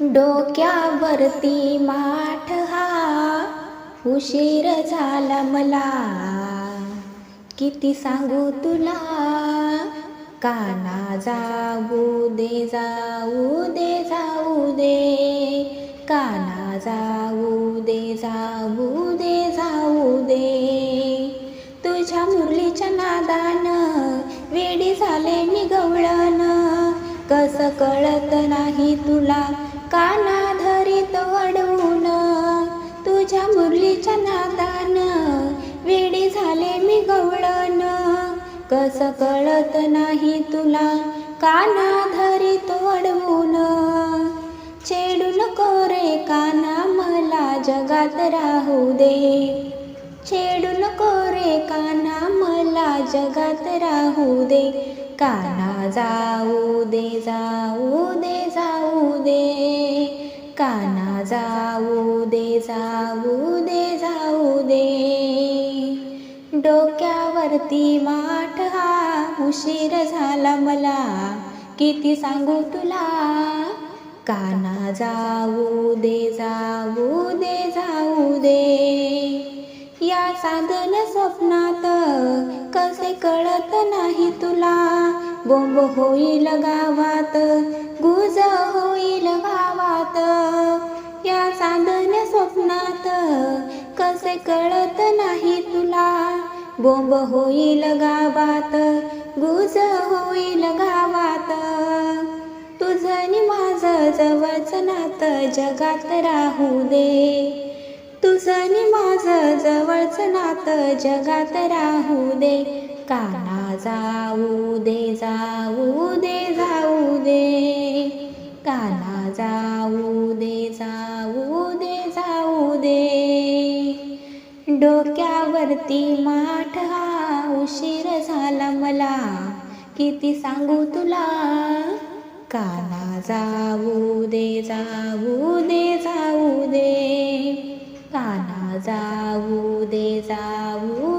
डोक्यावरती माठ हा. उशीर झाला मला. किती सांगू तुला? काना जाऊ दे जाऊ दे जाऊ दे. काना जाऊ दे जाऊ दे जाऊ दे. तुझ्या मुरलीच्या नादान वेडी झाले मी गवळण कस कळत नाही तुला? काना धरीत वडवून तुझ्या मुरलीच्या नादान वेडी झाले मी गवळण. कस कळत नाही तुला काना धरीत वडवून. चेडू नको रे काना मला जगात राहू दे. चेडू नको रे काना मला जगात राहू दे. काना जाऊ दे जाऊ दे जाऊ दे काना जाऊ दे जाऊ दे जाऊ दे. डोक्यावरती माठ हा उशीर झाला मला. किती सांगू तुला? काना जाऊ दे जाऊ दे जाऊ दे. या साधन स्वप्नात कसे कळत नाही तुला? बोंब होईल गावात गुज होईल गावात. कसे कळत नाही तुला. बोंब होईल गावात गुज होईल गावात. तुझं आणि माझं जवळचं नातं जगात राहू दे. तुझं आणि माझं जवळचं नातं जगात राहू दे. काना जाऊ दे जाऊ दे जाऊ दे. काना जाऊ दे जाऊ दे जाऊ दे. डोक्यावरती माठ हा उशीर झाला मला. किती सांगू तुला? काना जाऊ दे जाऊ दे जाऊ दे. काना जाऊ दे जाऊ